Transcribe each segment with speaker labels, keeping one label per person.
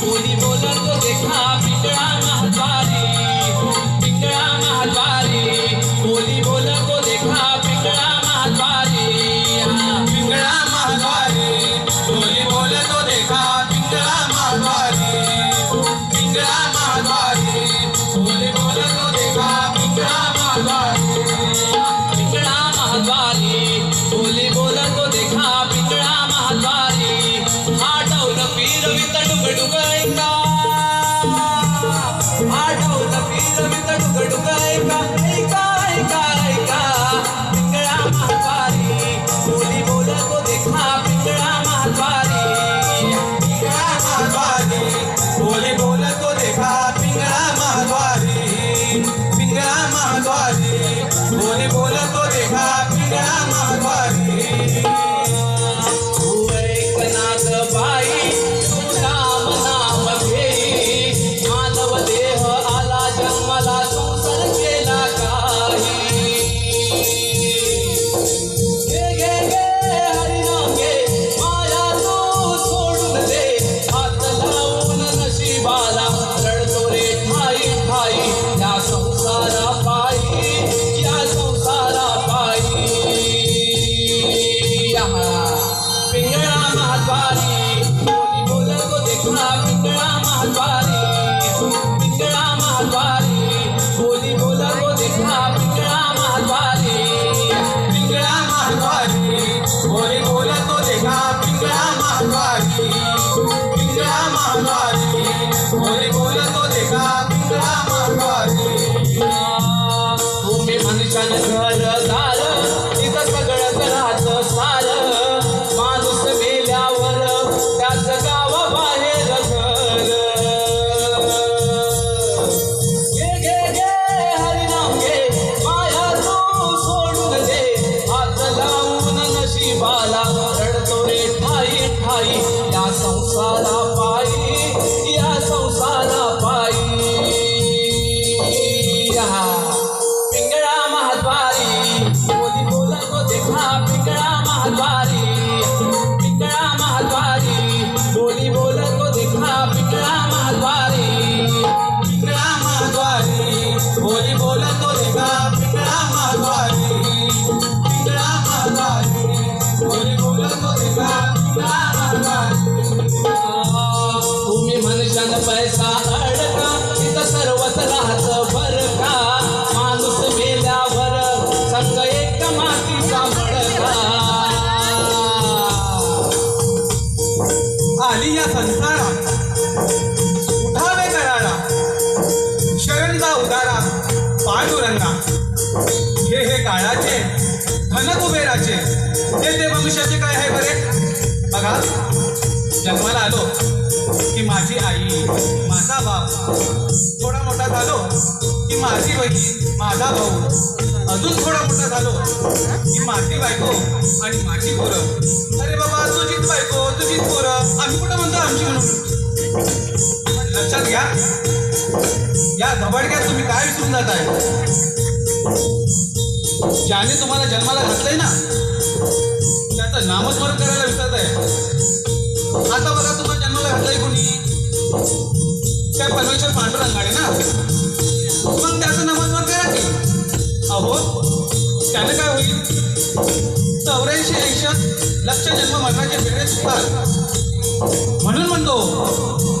Speaker 1: बोली बोलत देखा पिकळा महाद्वारी Bye. पैसा अडका तिथं सर्वच राहत का माणूस मेल्यावर संग एक मातीचा मडका
Speaker 2: आली या उठावे कराडा शरणचा उदारा पांडुरंगा. हे हे काळाचे धन कुबेराचे ते ते मनुष्याचे काय आहे बरे? बघा. जन्माला आलो की माझी आई माझा बाप थोडा मोठा झालो की माझी बहीण माझा भाऊ अजून थोडा मोठा झालो की माझी बायको आणि माझी पोरं. अरे बाबा तुझीच बायको तुझीच पोरं. आम्ही कुठं म्हणतो आमची म्हणून? लक्षात घ्या या धबडक्यात तुम्ही काय विसरून जाताय? ज्याने तुम्हाला जन्माला घातलंय ना त्याचं नामस्मरण करायला विसरत आहे आता बघा तुम्हाला जन्माला घातलंय कोणी? त्या परमेश्वर पांडुरंगाने ना? मग त्याचं नामस्मरण करा की. अहो त्यानं काय होईल? चौऱ्याऐंशी एकशे लक्ष जन्म मरणाचे वेगळे सुद्धा. म्हणून म्हणतो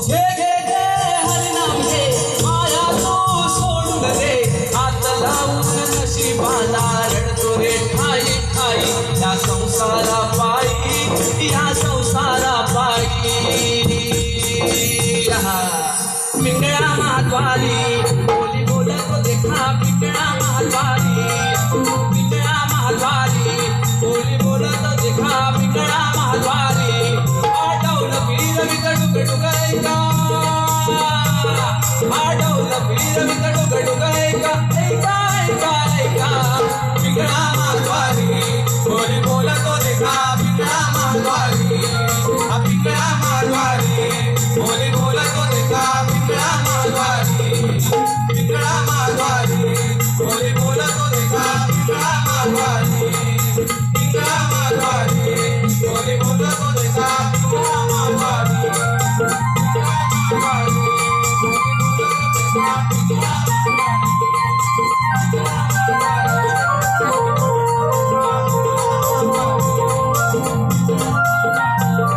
Speaker 1: हे घे महाद्वारी बोली बोलतो देखा पिंगळा महाद्वारी पिंगळा महाद्वारी बोली बोलतो देखा पीर पीर Yeah.